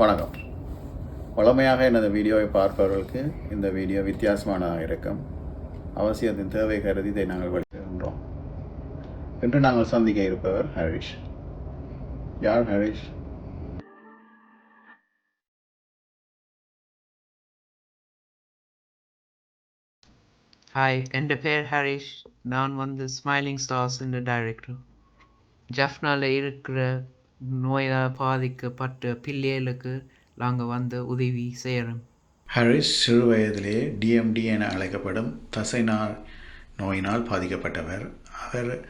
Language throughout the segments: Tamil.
வணக்கம். வழமையாக எனது வீடியோவை பார்ப்பவர்களுக்கு இந்த வீடியோ வித்தியாசமானதாக இருக்கும் அவசியத்தின் தேவை கருதி இதை நாங்கள் வெளியிடுகின்றோம். இன்று நாங்கள் சந்திக்க இருப்பவர் ஹரிஷ். யார் ஹரிஷ்? ஹாய் என் பேர் ஹரிஷ் நான் வந்து ஸ்மைலிங் ஸ்டார்ஸ் ஸ்டார்ஸின் டைரக்டர் ஜஃப்னாவில் இருக்கிற நோயால் பாதிக்கப்பட்ட பிள்ளைகளுக்கு நாங்கள் வந்து உதவி செய்கிறோம் ஹரிஷ் சிறு வயதிலே டிஎம்டி என அழைக்கப்படும் தசைநார் நோயினால் பாதிக்கப்பட்டவர். அவர்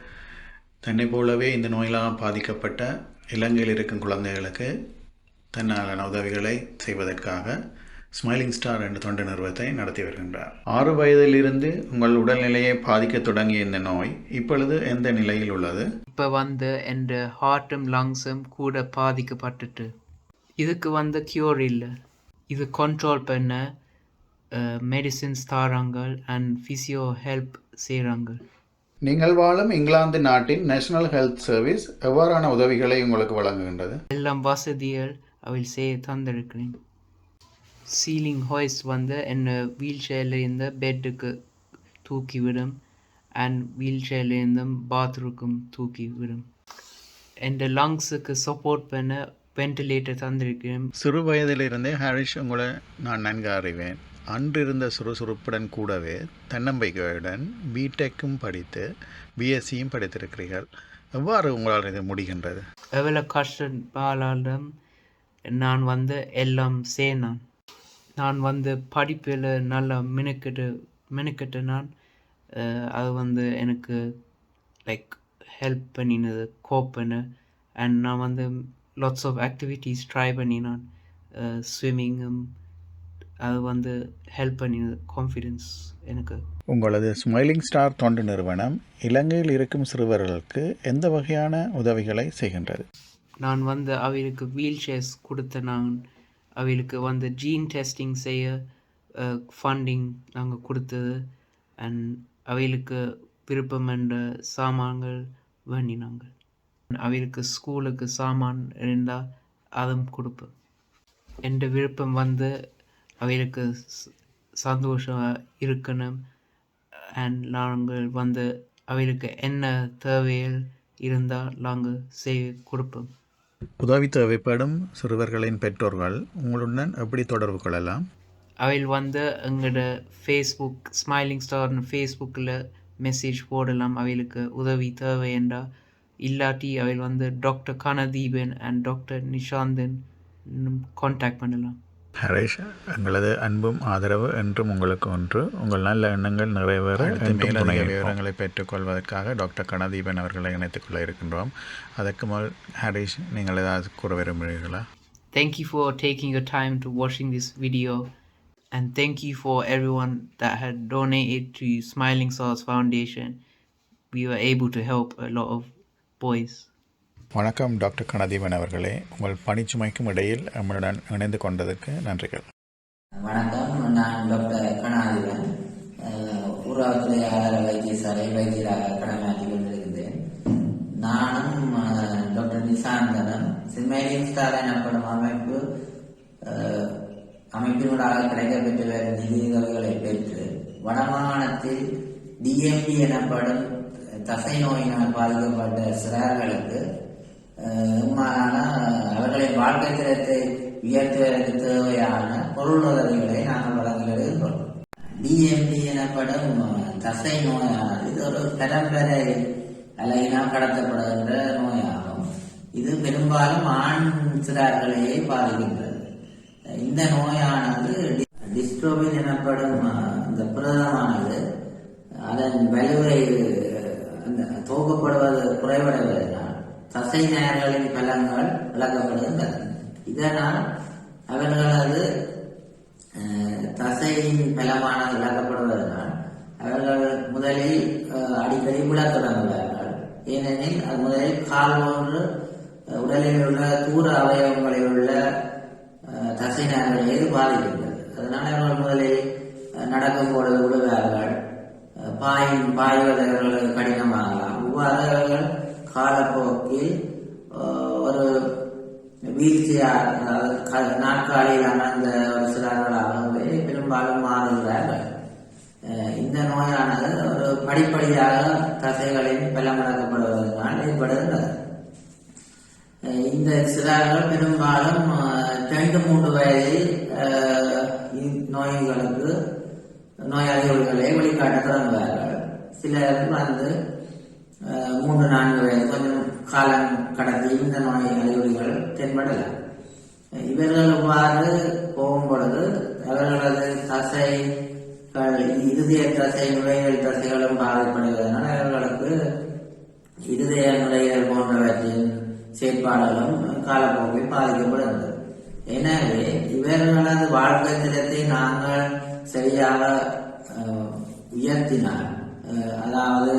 தன்னை போலவே இந்த நோயினால் பாதிக்கப்பட்ட இலங்கையில் இருக்கும் குழந்தைகளுக்கு தன்னாலான உதவிகளை செய்வதற்காக ஸ்மைலிங் ஸ்டார் என்ற தொண்டு நிறுவனத்தை நடத்தி வருகின்றார். ஆறு வயதிலிருந்து உங்கள் உடல்நிலையை பாதிக்க தொடங்கிய இந்த நோய் இப்பொழுது எந்த நிலையில் உள்ளது? இப்போ வந்து என் ஹார்ட்டும் லங்ஸும் கூட பாதிக்கப்பட்டுட்டு. இதுக்கு வந்து க்யூர் இல்லை. இது கண்ட்ரோல் பண்ண மெடிசின்ஸ் தாராங்க அண்ட் ஃபிசியோ ஹெல்ப் செய்கிறாங்க நீங்கள் வாழும் இங்கிலாந்து நாட்டின் நேஷனல் ஹெல்த் சர்வீஸ் எவ்வாறான உதவிகளை உங்களுக்கு வழங்குகின்றது? எல்லாம் வசதிகள் அவள் செய்ய தந்திருக்கிறேன். சீலிங் ஹாய்ஸ் வந்து என்னை வீல் சேரில் இருந்து பெட்டுக்கு தூக்கி விடும் அண்ட் வீல் சேரில் இருந்தும் பாத்ரூமுக்கும் தூக்கி விடும். என் லங்ஸுக்கு சப்போர்ட் பண்ண வென்டிலேட்டர் தந்திருக்கிறேன். சிறு வயதிலிருந்தே ஹாரிஷ் உங்களை நான் நன்கு அறிவேன். அன்றிருந்த சுறுசுறுப்புடன் கூடவே தன்னம்பிக்கையுடன் பிடெக்கும் படித்து பிஎஸ்சியும் படித்திருக்கிறீர்கள். எவ்வாறு உங்களால் இது முடிகின்றது? எவ்வளோ கஷ்டப்பாலும் நான் வந்து எல்லாம் செய்யணும் நான் வந்து படிப்பில் நல்லா மினுக்கிட்டு மினுக்கிட்டு நான் அது வந்து எனக்கு லைக் ஹெல்ப் பண்ணினது கோப் பண்ண அண்ட் நான் வந்து லாட்ஸ் ஆஃப் ஆக்டிவிட்டீஸ் ட்ரை பண்ணினான் ஸ்விம்மிங்கும் அது வந்து ஹெல்ப் பண்ணினது கான்ஃபிடென்ஸ் எனக்கு. உங்களது ஸ்மைலிங் ஸ்டார் தொண்டு நிறுவனம் இலங்கையில் இருக்கும் சிறுவர்களுக்கு எந்த வகையான உதவிகளை செய்கின்றது? நான் வந்து அவளுக்கு வீல் சேர்ஸ் கொடுத்த நான் அவளுக்கு வந்து ஜீன் டெஸ்டிங் செய்ய ஃபண்டிங் நாங்கள் கொடுத்தது. அண்ட் அவளுக்கு விருப்பம் என்ற சாமான்கள் வேண்டினாங்க. அவளுக்கு ஸ்கூலுக்கு சாமான் இருந்தால் அதுவும் கொடுப்பேன் என்ற விருப்பம் வந்து அவளுக்கு சந்தோஷம் இருக்கணும். அண்ட் நாங்கள் வந்து அவளுக்கு என்ன தேவைகள் இருந்தால் நாங்கள் செய்ய கொடுப்போம். உதவி தேவைப்படும் சிறுவர்களின் பெற்றோர்கள் உங்களுடன் எப்படி தொடர்பு கொள்ளலாம்? அவையில் வந்து எங்களோட ஃபேஸ்புக் ஸ்மைலிங் ஸ்டார்னு ஃபேஸ்புக்கில் மெசேஜ் போடலாம். அவைகளுக்கு உதவி தேவை என்றால் இல்லாட்டி அவையில் வந்து doctor Kanatheepan and doctor Nishanthan contact பண்ணலாம். ஹரேஷ் எங்களது அன்பும் ஆதரவு என்றும் உங்களுக்கு ஒன்று உங்கள் நல்ல எண்ணங்கள் நிறைவேற மேலதிக விவரங்களை பெற்றுக்கொள்வதற்காக டாக்டர் கணதீபன் அவர்களை இணைத்துக் கொள்ள இருக்கின்றோம் அதற்கு முதல் ஹரிஷ் நீங்கள் ஏதாவது கூற விரும்புகிறீர்களா Thank you for taking your time to watching this video and thank you for everyone that had donated to Smiling Stars Foundation. We were able to help a lot of boys. வணக்கம் டாக்டர் கணதீபன் அவர்களே. உங்கள் பணிச்சுமைக்கும் இடையில் நம்மளுடன் இணைந்து கொண்டதற்கு நன்றிகள். வணக்கம் நான் டாக்டர் கணாதீவன் ஊராவத்துறை ஆதார வைத்தியசாலை வைத்தியராக கடமையாற்றி கொண்டிருக்கிறேன். நானும் டாக்டர் நிசாந்தனும் சிம்மேலியன் ஸ்டார் எனப்படும் அமைப்பு அமைப்பினூடாக கிடைக்கப்பெற்று வரும் நிதி உதவிகளை பெற்று வடமாகாணத்தில் டிஎம்பி எனப்படும் தசை நோயினால் பாதிக்கப்பட்ட சிறார்களுக்கு அஹ், அவர்களின் வாழ்க்கை தரத்தை உயர்த்துவதற்கு தேவையான பொருள் உதவிகளை நாங்கள் வழங்கி வருகின்றோம் டிஎம்டி எனப்படும் தசை நோயானது இது ஒரு பரம்பரை அலையினால் கடத்தப்படுகின்ற நோயாகும். இது பெரும்பாலும் ஆண் சிறார்களையே பாதிக்கின்றது. இந்த நோயானது டிஸ்ட்ரோபின் எனப்படும் இந்த புரதமானது அதன் வலுவை அந்த துவக்கப்படுவது குறைவடைவதனால் தசை நேர்களின் பலங்கள் விளக்கப்படுகின்றன. இதனால் அவர்களது தசையின் பலமானது விளக்கப்படுவதனால் அவர்கள் முதலில் அடிக்கடி விழத் தொடங்குவார்கள். ஏனெனில் அது முதலில் கால் போன்று உடலில் உள்ள தூர அவயவங்களில் உள்ள தசை நேர்களை பாதிக்கின்றது. அதனால் அவர்கள் முதலில் நடக்கும் பொழுது விடுவார்கள். பாயும் பாய்வது கடினமாகலாம். இவ்வாறு அவர்கள் காலப்போக்கில் ஒரு வீழ்ச்சியார் அதாவது க- நாற்காலியில் அமர்ந்த ஒரு சிலர்களாகவே பெரும்பாலும் மாறுகிறார்கள். இந்த நோயானது ஒரு படிப்படியாக தசைகளில் பலமடக்கப்படுவதனால் ஏற்படுகின்றது. இந்த சிறார்கள் பெரும்பாலும் ரெண்டு மூன்று வயதில் நோய்களுக்கு இந்நோய்களுக்கு நோய் அறிகுறிகளை வெளிக்காட்ட தொடங்குவார்கள். சிலர் வந்து மூன்று நான்கு வயது காலம் கடத்தி இந்த நோய் அறிகுறிகள் தென்படலாம் இவர்கள் இவ்வாறு போகும் பொழுது அவர்களது தசைகள் இருதய தசை நுழைகள் தசைகளும் பாதிப்படுவதனால் அவர்களுக்கு இருதய நுழைகள் போன்றவற்றின் செயற்பாடுகளும் காலப்போக்கில் பாதிக்கப்படுகிறது. எனவே இவர்களது வாழ்க்கை திட்டத்தை நாங்கள் சரியாக உயர்த்தினால் அதாவது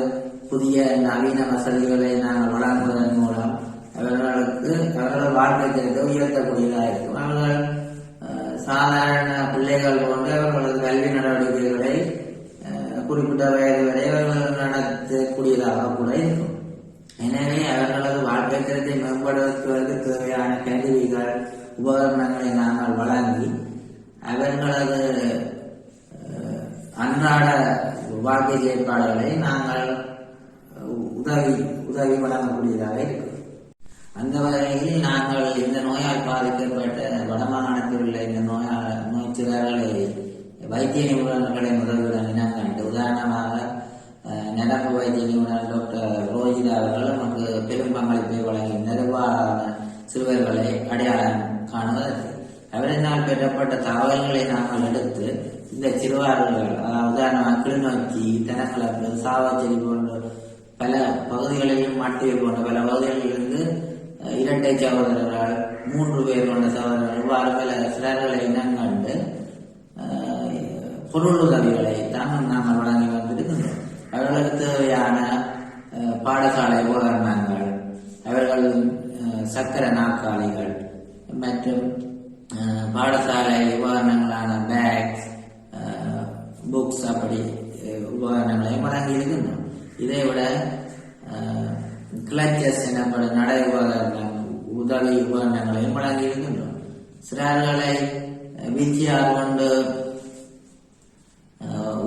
புதிய நவீன வசதிகளை நாங்கள் வழங்குவதன் மூலம் அவர்களுக்கு அவர்கள் வாழ்க்கை தரத்தை உயர்த்தக்கூடியதாக இருக்கும். அவர்கள் சாதாரண பிள்ளைகள் போன்று அவர்களது கல்வி நடவடிக்கைகளை குறிப்பிட்ட வயது வரை அவர்கள் நடத்தக்கூடியதாக கூட இருக்கும். எனவே அவர்களது வாழ்க்கை தரத்தை மேம்படுத்துவதற்கு தேவையான கருவிகள் உபகரணங்களை நாங்கள் வழங்கி அவர்களது அன்றாட வாழ்க்கை செயற்பாடுகளை நாங்கள் உதவி உதவி வழங்கக்கூடியதாக இருக்கும் அந்த வகையில் நாங்கள் இந்த நோயால் பாதிக்கப்பட்ட வடமாகாணத்தில் உள்ள இந்த நோயால் நோய்ச்சிதர்களை வைத்திய நிபுணர்களை உதவியுடன் இனங்கண்டு உதாரணமாக நடப்பு வைத்திய நிபுணர் டாக்டர் ரோஹிதா அவர்கள் நமக்கு பெரும் பங்களிப்பை வழங்கி நிர்வாக சிறுவர்களை அடையாளம் காணுவதற்கு. அவரினால் பெறப்பட்ட தகவல்களை நாங்கள் எடுத்து இந்த சிறுவார்கள் உதாரணமாக கிளிநொச்சி தெனக்கிழக்கு சாவச்சேரி போன்ற பல பகுதிகளிலும் மாட்டியல் போன்ற பல பகுதிகளிலிருந்து இரட்டை சகோதரர்கள் மூன்று பேர் கொண்ட சகோதரர்கள் இவ்வாறு பல சிலர்களை இனங்கண்டு அஹ், பொருள் உதவிகளை தான் நாங்கள் வழங்கி வந்திருக்கின்றோம். அவர்களுக்கு தேவையான பாடசாலை உபகரணங்கள் அவர்கள் சக்கர நாற்காலிகள் மற்றும் பாடசாலை உபகரணங்களான பேக்ஸ் புக்ஸ் அப்படி அஹ், உபகரணங்களையும் வழங்கி இருக்கின்றோம். இதை விட கிளச்சஸ் எனப்படும் நட உபகரணம் உதவி உபகரணங்களையும் வழங்கியிருக்கின்றோம். சிறார்களை வீச்சியார் கொண்டு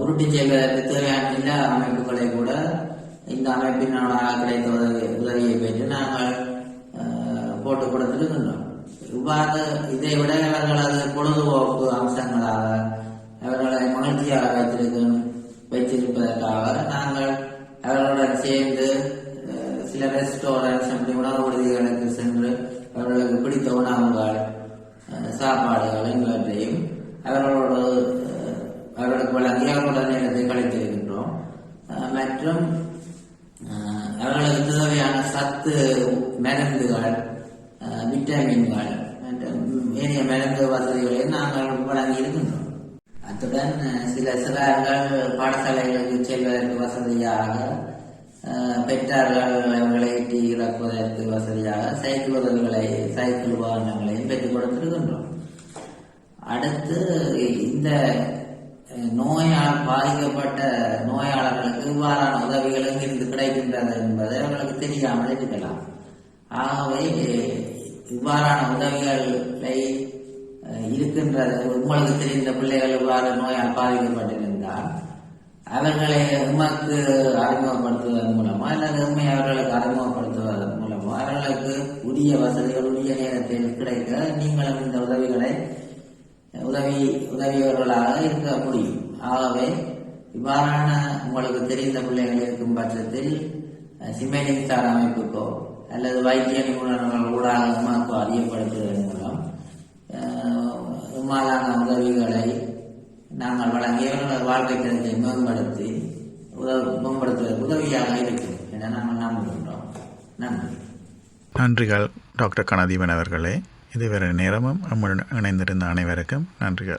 உருட்டி செய்வதற்கு தேவையான நில அமைப்புகளை கூட இந்த அமைப்பினோட கிடைத்த உதவி உதவியை பெற்று நாங்கள் போட்டு கொடுத்திருக்கின்றோம். இவ்வாறு இதை விட அவர்களது பொழுதுபோக்கு அம்சங்களாக அவர்களை மகிழ்ச்சியாக வைத்திருக்க வைத்திருப்பதற்காக நாங்கள் அவர்களுடன் சேர்ந்து சில ரெஸ்டாரண்ட்ஸ் அப்படி உணவு விடுதிகளுக்கு சென்று அவர்களுக்கு பிடித்த உணவுகள் சாப்பாடுகள் என்பவற்றையும் அவர்களோடு அவர்களுக்கு வழங்கி அவர்களுடன் நேரத்தை கழித்திருக்கின்றோம். மற்றும் அவர்களுக்கு தேவையான சத்து மருந்துகள் விட்டமின்கள் மற்றும் ஏனைய மருந்து வசதிகளை நாங்கள் வழங்கி இருக்கின்றோம் அத்துடன் சில சிறார்கள் பாடசாலைகளுக்கு செல்வதற்கு வசதியாக பெற்றார்கள் அவர்களை ஈட்டி இறக்குவதற்கு வசதியாக சைக்கிள் உதவிகளை சைக்கிள் வாகனங்களையும் பெற்றுக் கொடுத்திருக்கின்றோம். அடுத்து இந்த நோயால் பாதிக்கப்பட்ட நோயாளர்களுக்கு இவ்வாறான உதவிகள் எங்கிருந்து கிடைக்கின்றது என்பது அவர்களுக்கு தெரியாமல் இருக்கலாம். ஆகவே இவ்வாறான உதவிகளை இருக்கின்றது உங்களுக்கு தெரிந்த பிள்ளைகள் இவ்வாறு நோயால் பாதிக்கப்பட்டிருந்தால் அவர்களை உமக்கு அறிமுகப்படுத்துவதன் மூலமா அல்லது உண்மை அவர்களுக்கு அறிமுகப்படுத்துவதன் மூலமா அவர்களுக்கு உரிய வசதிகள் உரிய நேரத்தில் கிடைக்க நீங்களும் இந்த உதவிகளை உதவி உதவியவர்களாக இருக்க முடியும். ஆகவே இவ்வாறான உங்களுக்கு தெரிந்த பிள்ளைகள் இருக்கும் பட்சத்தில் அஹ், சிமெண்டிங் சார் அமைப்புக்கோ அல்லது வைத்திய நிபுணர்கள் ஊடாக உமாக்கோ அறியப்படுத்துவதன் பெரும்பாலான உதவிகளை நாங்கள் வழங்கிய வாழ்க்கை தரத்தை மேம்படுத்தி உதவி மேம்படுத்துவதற்கு உதவியாக இருக்கும் என நாங்கள் நம்புகின்றோம். நன்றி. நன்றிகள் டாக்டர் கணதீபன் அவர்களே. இதுவரை நேரமும் நம்முடன் இணைந்திருந்த அனைவருக்கும் நன்றிகள்.